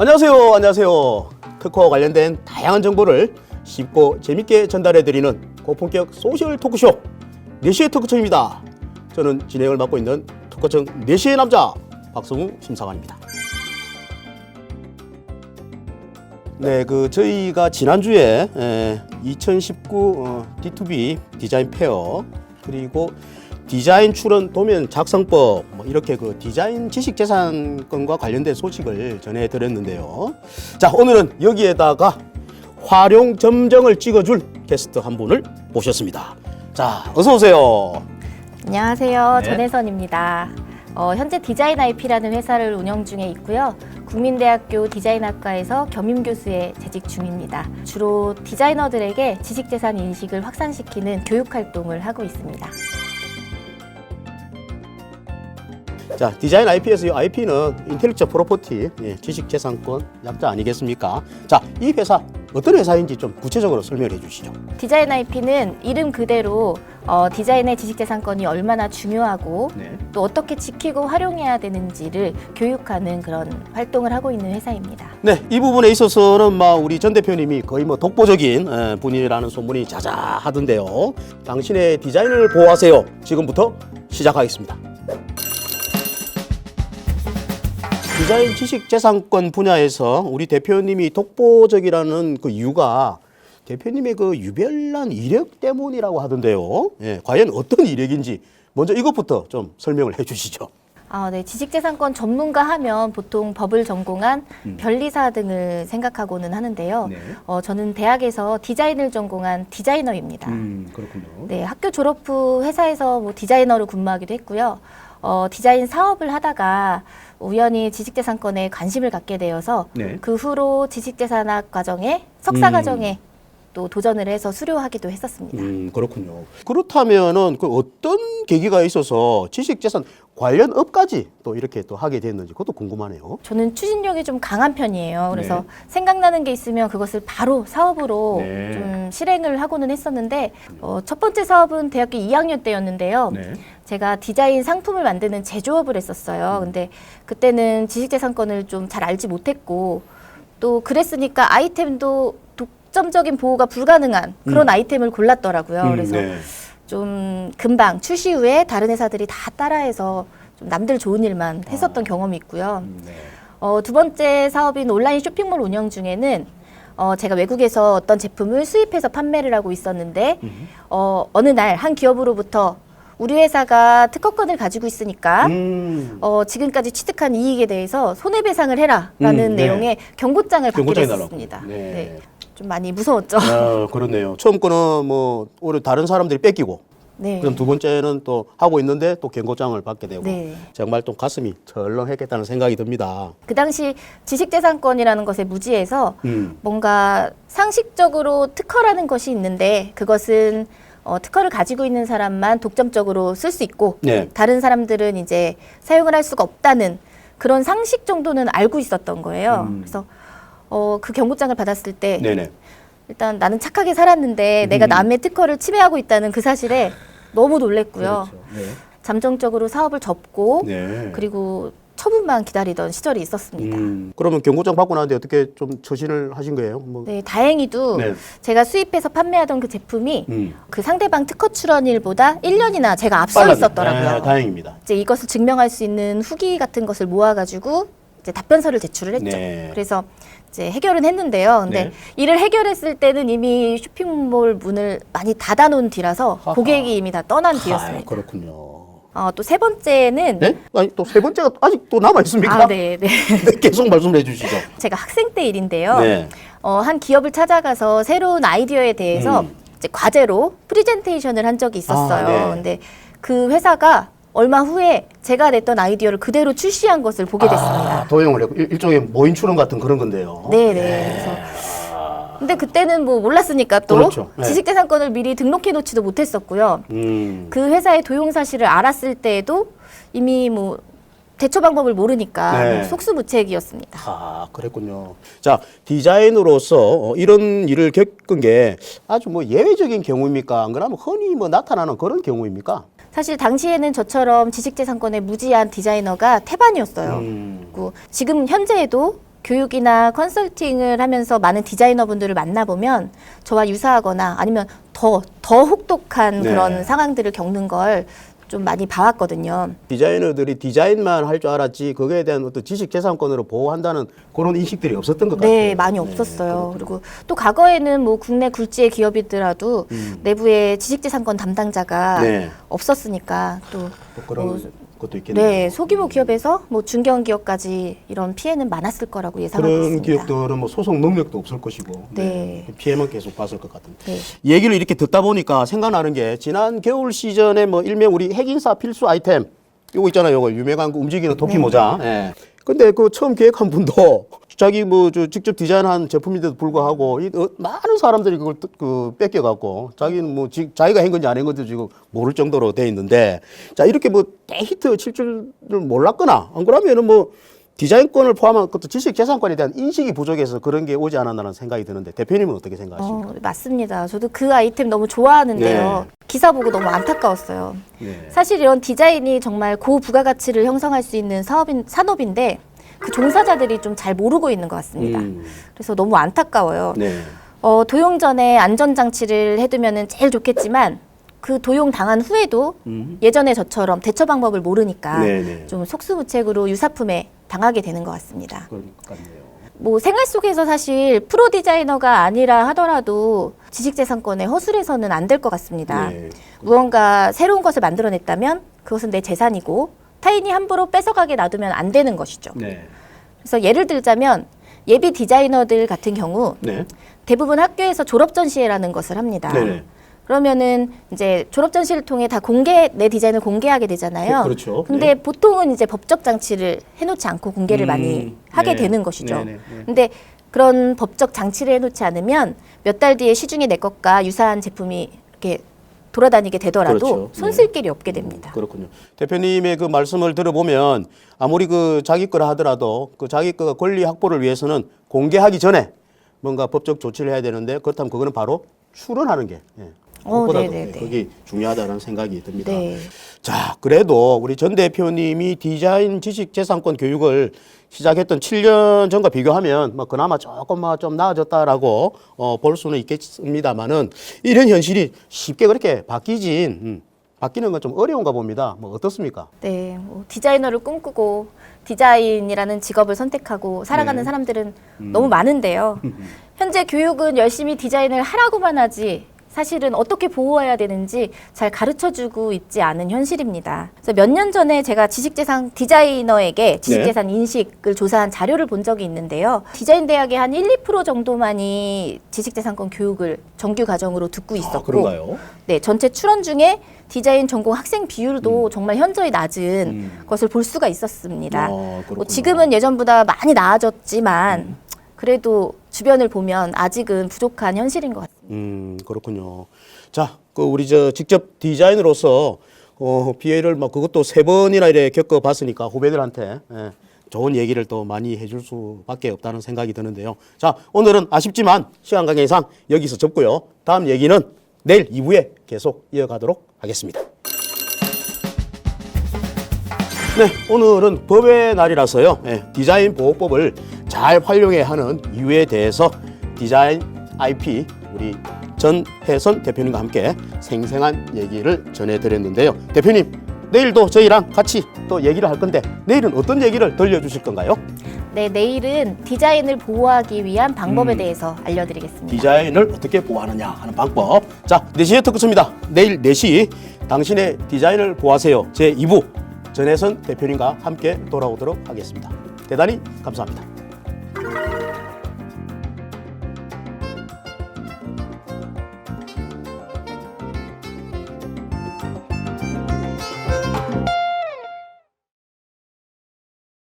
안녕하세요. 안녕하세요. 특허와 관련된 다양한 정보를 쉽고 재밌게 전달해 드리는 고품격 소셜 토크쇼 내시의 토크청입니다. 저는 진행을 맡고 있는 토크청 내시의 남자 박성우 심사관입니다. 네, 그 저희가 지난주에 에, 2019 어, D2B 디자인 페어 그리고 디자인 출원 도면 작성법 뭐 이렇게 그 디자인 지식 재산권과 관련된 소식을 전해 드렸는데요. 자, 오늘은 여기에다가 활용 점정을 찍어줄 게스트 한 분을 모셨습니다. 자, 어서 오세요. 안녕하세요. 네. 전혜선입니다. 어, 현재 디자인 IP라는 회사를 운영 중에 있고요. 국민대학교 디자인학과에서 겸임 교수에 재직 중입니다. 주로 디자이너들에게 지식재산 인식을 확산시키는 교육 활동을 하고 있습니다. 자, 디자인 IP에서 이 IP는 인텔렉처 프로퍼티, 예, 지식재산권 약자 아니겠습니까? 자, 이 회사 어떤 회사인지 좀 구체적으로 설명해 주시죠. 디자인 IP는 이름 그대로 어, 디자인의 지식재산권이 얼마나 중요하고 네. 또 어떻게 지키고 활용해야 되는지를 교육하는 그런 활동을 하고 있는 회사입니다. 네, 이 부분에 있어서는 막 우리 전 대표님이 거의 뭐 독보적인 에, 분이라는 소문이 자자하던데요. 당신의 디자인을 보호하세요. 지금부터 시작하겠습니다. 디자인 지식 재산권 분야에서 우리 대표님이 독보적이라는 그 이유가 대표님의 그 유별난 이력 때문이라고 하던데요. 예, 과연 어떤 이력인지 먼저 이것부터 좀 설명을 해 주시죠. 아, 네. 지식재산권 전문가 하면 보통 법을 전공한 변리사 등을 생각하고는 하는데요. 네. 어, 저는 대학에서 디자인을 전공한 디자이너입니다. 음, 그렇군요. 네, 학교 졸업 후 회사에서 뭐 디자이너로 근무하기도 했고요. 어, 디자인 사업을 하다가 우연히 지식재산권에 관심을 갖게 되어서 네. 그 후로 지식재산학 과정에 석사 음. 과정에 또 도전을 해서 수료하기도 했었습니다. 음, 그렇군요. 그렇다면은 그 어떤 계기가 있어서 지식재산 관련 업까지 또 이렇게 또 하게 됐는지 그것도 궁금하네요. 저는 추진력이 좀 강한 편이에요. 그래서 네. 생각나는 게 있으면 그것을 바로 사업으로 네. 좀 실행을 하고는 했었는데 어, 첫 번째 사업은 대학교 2학년 때였는데요. 네. 제가 디자인 상품을 만드는 제조업을 했었어요. 근데 그때는 지식재산권을 좀 잘 알지 못했고 또 그랬으니까 아이템도 독점적인 보호가 불가능한 그런 아이템을 골랐더라고요. 음, 그래서 네. 좀 금방 출시 후에 다른 회사들이 다 따라해서 좀 남들 좋은 일만 했었던 경험이 있고요. 음, 네. 어, 두 번째 사업인 온라인 쇼핑몰 운영 중에는 어, 제가 외국에서 어떤 제품을 수입해서 판매를 하고 있었는데 어, 어느 날 한 기업으로부터 우리 회사가 특허권을 가지고 있으니까 음, 어, 지금까지 취득한 이익에 대해서 손해배상을 해라라는 음, 네. 내용의 경고장을 받게 경고장이 됐습니다. 날라왔군요. 네. 좀 많이 무서웠죠. 아, 그렇네요. 처음 거는 뭐 오히려 다른 사람들이 뺏기고 네. 그럼 두 번째는 또 하고 있는데 또 경고장을 받게 되고 네. 정말 좀 가슴이 철렁했겠다는 생각이 듭니다. 그 당시 지식재산권이라는 것에 무지해서 음. 뭔가 상식적으로 특허라는 것이 있는데 그것은 어, 특허를 가지고 있는 사람만 독점적으로 쓸 수 있고 네. 다른 사람들은 이제 사용을 할 수가 없다는 그런 상식 정도는 알고 있었던 거예요. 음. 그래서 어, 그 경고장을 받았을 때 네네. 일단 나는 착하게 살았는데 내가 음. 남의 특허를 침해하고 있다는 그 사실에 너무 놀랬고요. 그렇죠. 네. 잠정적으로 사업을 접고 네. 그리고 처분만 기다리던 시절이 있었습니다. 음, 그러면 경고장 받고 나는데 어떻게 좀 처신을 하신 거예요? 뭐. 네, 다행히도 네. 제가 수입해서 판매하던 그 제품이 음. 그 상대방 특허 출원일보다 1년이나 제가 앞서 빨랐네. 있었더라고요. 아, 다행입니다. 이제 이것을 증명할 수 있는 후기 같은 것을 모아가지고 이제 답변서를 제출을 했죠. 네. 그래서 이제 해결은 했는데요. 근데 네. 이를 해결했을 때는 이미 쇼핑몰 문을 많이 닫아놓은 뒤라서 하하. 고객이 이미 다 떠난 아, 뒤였습니다. 그렇군요. 어, 또 세 번째는 네? 아니 또 세 번째가 아직 또 남아 있습니까? 아, 네, 네. 네, 계속 말씀해 주시죠. 제가 학생 때 일인데요. 네. 어, 한 기업을 찾아가서 새로운 아이디어에 대해서 음. 이제 과제로 프리젠테이션을 한 적이 있었어요. 아, 네. 근데 그 회사가 얼마 후에 제가 냈던 아이디어를 그대로 출시한 것을 보게 됐습니다. 아, 도용을 했고 일- 일종의 모인 출원 같은 그런 건데요. 네네. 그래서 근데 그때는 뭐 몰랐으니까 또 그렇죠. 네. 지식재산권을 미리 등록해 놓지도 못했었고요. 음. 그 회사의 도용 사실을 알았을 때에도 이미 뭐 대처 방법을 모르니까 네. 속수무책이었습니다. 아, 그랬군요. 자, 디자인으로서 어, 이런 일을 겪은 게 아주 뭐 예외적인 경우입니까? 안 그러면 흔히 뭐 나타나는 그런 경우입니까? 사실 당시에는 저처럼 지식재산권에 무지한 디자이너가 태반이었어요. 음. 그리고 지금 현재에도 교육이나 컨설팅을 하면서 많은 디자이너분들을 만나보면 저와 유사하거나 아니면 더, 더 혹독한 네. 그런 상황들을 겪는 걸 좀 많이 봐왔거든요. 디자이너들이 디자인만 할 줄 알았지 거기에 대한 어떤 지식 재산권으로 보호한다는 그런 인식들이 없었던 것 같아요. 네, 많이 없었어요. 그리고 또 과거에는 뭐 국내 굴지의 기업이더라도 내부에 지식재산권 담당자가 음. 네. 없었으니까 또 또 그런 뭐, 것도 있겠네요. 네, 소규모 기업에서 뭐 중견 기업까지 이런 피해는 많았을 거라고 예상하고 그런 있습니다. 기업들은 뭐 소송 능력도 없을 것이고 네. 피해만 계속 봤을 것 같은데 네. 얘기를 이렇게 듣다 보니까 생각나는 게 지난 겨울 시즌에 뭐 일명 우리 핵인사 필수 아이템 요거 있잖아요 요거 유명한 그 움직이는 토끼 네. 모자 예. 근데 그 처음 기획한 분도 자기 뭐 저 직접 디자인한 제품인데도 불구하고 이 어, 많은 사람들이 그걸 뜯- 그 뺏겨갖고 자기는 뭐 지, 자기가 한 건지 안 한 건지 지금 모를 정도로 돼 있는데 자 이렇게 뭐 대히트 칠 줄을 몰랐거나 안 그러면은 뭐 디자인권을 포함한 그것도 지식 재산권에 대한 인식이 부족해서 그런 게 오지 않았나라는 생각이 드는데 대표님은 어떻게 생각하십니까? 어, 맞습니다. 저도 그 아이템 너무 좋아하는데요. 네. 기사 보고 너무 안타까웠어요. 네. 사실 이런 디자인이 정말 고부가가치를 형성할 수 있는 사업인, 산업인데 그 종사자들이 좀 잘 모르고 있는 것 같습니다. 음. 그래서 너무 안타까워요. 네. 어, 도용 전에 안전장치를 해두면 제일 좋겠지만 그 도용 당한 후에도 음. 예전에 저처럼 대처 방법을 모르니까 네네. 좀 속수무책으로 유사품에 당하게 되는 것 같습니다. 뭐 생활 속에서 사실 프로 디자이너가 아니라 하더라도 지식재산권에 허술해서는 안 될 것 같습니다. 네. 무언가 새로운 것을 만들어냈다면 그것은 내 재산이고 타인이 함부로 뺏어가게 놔두면 안 되는 것이죠. 네. 그래서 예를 들자면 예비 디자이너들 같은 경우 네. 대부분 학교에서 졸업 전시회라는 것을 합니다. 네네. 그러면은 이제 졸업 전시를 통해 다 공개 내 디자인을 공개하게 되잖아요. 그- 그렇죠. 근데 네. 보통은 이제 법적 장치를 해놓지 않고 공개를 음, 많이 하게 네. 되는 것이죠. 네네, 네. 근데 그런 법적 장치를 해놓지 않으면 몇 달 뒤에 시중에 내 것과 유사한 제품이 이렇게 돌아다니게 되더라도 그렇죠. 손쓸 길이 없게 됩니다. 그렇군요. 대표님의 그 말씀을 들어보면 아무리 그 자기 거라 하더라도 그 자기 거 권리 확보를 위해서는 공개하기 전에 뭔가 법적 조치를 해야 되는데 그렇다면 그거는 바로 출원하는 게 예. 어, 무엇보다도 네네네. 그게 중요하다는 생각이 듭니다. 네. 자, 그래도 우리 전 대표님이 디자인 지식 재산권 교육을 시작했던 7년 전과 비교하면 뭐 그나마 조금 뭐좀 나아졌다라고 어, 볼 수는 있겠습니다만은 이런 현실이 쉽게 그렇게 바뀌진 음, 바뀌는 건 좀 어려운가 봅니다. 뭐 어떻습니까? 네, 뭐 디자이너를 꿈꾸고 디자인이라는 직업을 선택하고 살아가는 네. 사람들은 너무 많은데요. 현재 교육은 열심히 디자인을 하라고만 하지 사실은 어떻게 보호해야 되는지 잘 가르쳐주고 있지 않은 현실입니다. 그래서 몇 년 전에 제가 지식재산 디자이너에게 지식재산 인식을 조사한 자료를 본 적이 있는데요. 디자인 대학의 한 1, 2% 정도만이 지식재산권 교육을 정규 과정으로 듣고 있었고 아, 그런가요? 네, 전체 출원 중에 디자인 전공 학생 비율도 정말 현저히 낮은 음. 것을 볼 수가 있었습니다. 아, 뭐. 지금은 예전보다 많이 나아졌지만 그래도 주변을 보면 아직은 부족한 현실인 것 같습니다. 음, 그렇군요. 자, 그 우리 저 직접 디자이너로서 어, 피해를 막 그것도 세 번이나 이렇게 겪어봤으니까 후배들한테 예, 좋은 얘기를 또 많이 해줄 수밖에 없다는 생각이 드는데요. 자, 오늘은 아쉽지만 시간 관계상 여기서 접고요. 다음 얘기는 내일 2부에 계속 이어가도록 하겠습니다. 네, 오늘은 법의 날이라서요. 예, 디자인 보호법을 잘 활용해야 하는 이유에 대해서 디자인 IP 우리 전혜선 대표님과 함께 생생한 얘기를 전해드렸는데요. 대표님, 내일도 저희랑 같이 또 얘기를 할 건데 내일은 어떤 얘기를 들려주실 건가요? 네, 내일은 디자인을 보호하기 위한 방법에 음. 대해서 알려드리겠습니다. 디자인을 어떻게 보호하느냐 하는 방법. 자, 4시에 듣겠습니다. 내일 4시 당신의 디자인을 보호하세요. 제 2부 전혜선 대표님과 함께 돌아오도록 하겠습니다. 대단히 감사합니다.